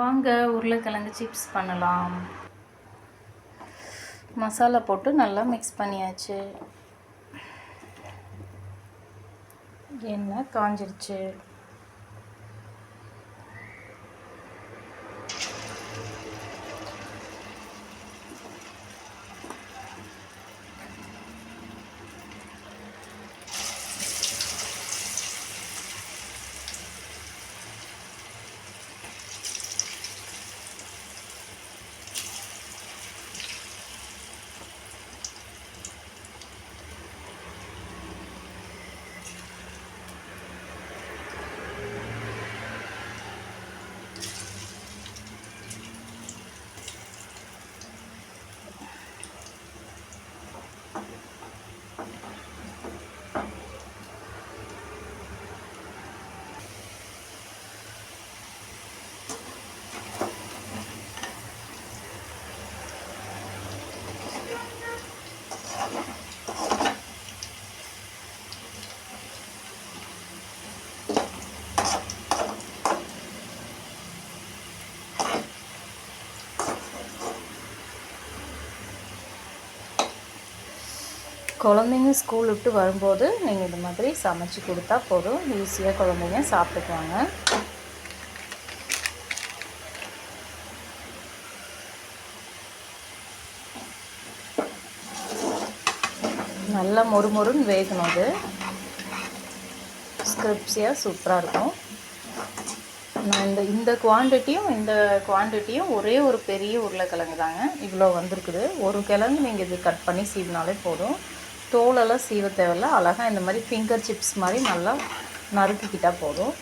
வாங்க உருளைக்கிழங்கு சிப்ஸ் பண்ணலாம். மசாலா போட்டு நல்லா மிக்ஸ் பண்ணியாச்சு. எண்ணெய் காஞ்சிருச்சு. குழந்தைங்க ஸ்கூல் விட்டு வரும்போது நீங்கள் இந்த மாதிரி சமைச்சு கொடுத்தா போதும். ஈஸியாக குழந்தைங்க சாப்பிட்டுக்குவாங்க. நல்லா மொறுமொறுன்னு வேகணும் அது. ஸ்கிரிப்ஸியாக சூப்பராக இருக்கும். நான் இந்த இந்த குவான்டிட்டியும் இந்த குவான்டிட்டியும் ஒரே ஒரு பெரிய உருளைக்கிழங்கு தாங்க. இவ்வளோ வந்திருக்குது. ஒரு கிழங்கு நீங்கள் இது கட் பண்ணி சீவினாலே போதும். தோலெல்லாம் சீவ தேவையில்ல. அழகாக இந்த மாதிரி ஃபிங்கர் சிப்ஸ் மாதிரி நல்லா நறுக்கிக்கிட்டால் போதும்.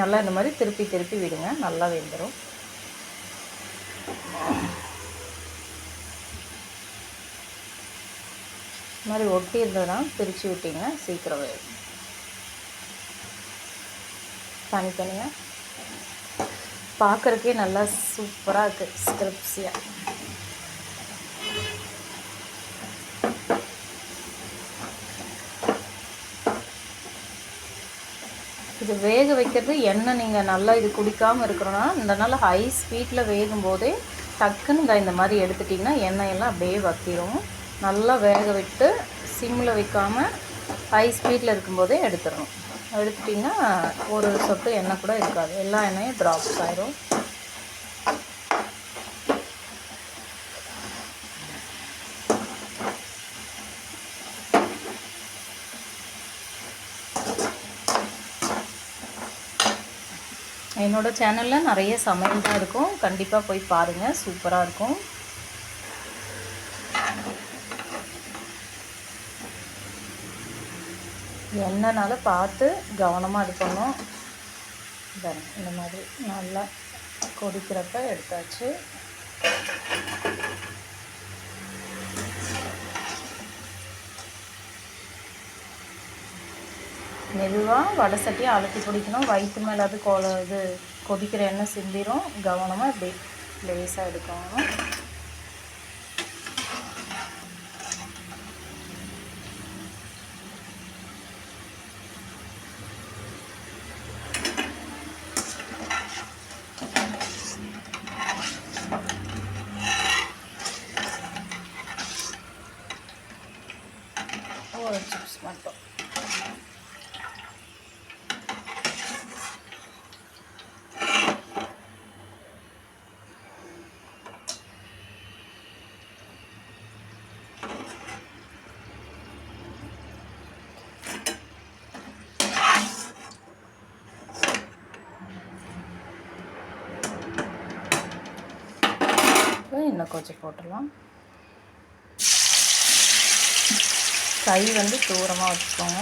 நல்லா இந்த மாதிரி திருப்பி திருப்பி விடுங்க. நல்லா வெந்துடும் இந்த மாதிரி ஒட்டி இருந்ததுன்னா பிரித்து விட்டிங்கன்னா சீக்கிரம் வேகும் தனித்தனியாக பார்க்குறக்கே நல்லா சூப்பராக இருக்குது ஸ்கிரிப்ஸியாக இது வேக வைக்கிறது எண்ணெய் நீங்கள் நல்லா இது குடிக்காமல் இருக்கிறோன்னா இந்த நாள் ஹை ஸ்பீட்டில் வேகும் போதே டக்குன்னு இந்த மாதிரி எடுத்துட்டிங்கன்னா எண்ணெயெல்லாம் அப்படியே வத்திரும். நல்லா வேக விட்டு சிம்மில் வைக்காமல் ஹை ஸ்பீட்டில் இருக்கும்போதே எடுத்துடணும். எடுத்துட்டிங்கன்னா ஒரு சொட்டு எண்ணெய் கூட இருக்காது. எல்லா எண்ணெயும் ட்ராப்ஸ் ஆயிரும். என்னோட சேனலில் நிறைய சமையல் தான் இருக்கும். கண்டிப்பாக போய் பாருங்கள் சூப்பராக இருக்கும். என்னனால பார்த்து கவனமாக இது பண்ணணும். இந்த மாதிரி நல்லா கொதிக்கிறப்ப எடுத்தாச்சு. மெதுவாக வடை சட்டியை அழுத்தி பிடிக்கணும் வயிற்று மேலே அது கோல இது கொதிக்கிற எண்ணெய் சிந்திரும். கவனமாக இப்படி லேசாக எடுக்கணும். ஒரு சிப்ஸ் மட்டும். இன்னும் கொஞ்சம் போட்டுடலாம். கை வந்து தூரமாக வச்சுக்கோங்க.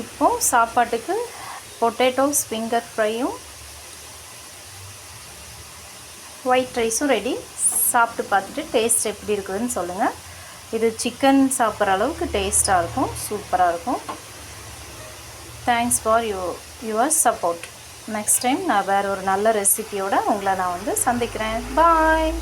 இப்போ சாப்பாட்டுக்கு பொட்டேட்டோஸ் ஃபிங்கர் ஃப்ரையும் ஒயிட் ரைஸும் ரெடி சாப்பிட்டு பார்த்துட்டு டேஸ்ட் எப்படி இருக்குதுன்னு சொல்லுங்கள் இது சிக்கன் சாப்பிட்ற அளவுக்கு டேஸ்ட்டாக இருக்கும் சூப்பராக இருக்கும். Thanks for you your support next time நான் வேறு ஒரு நல்ல ரெசிபியோடு உங்களை நான் வந்து சந்திக்கிறேன். பாய்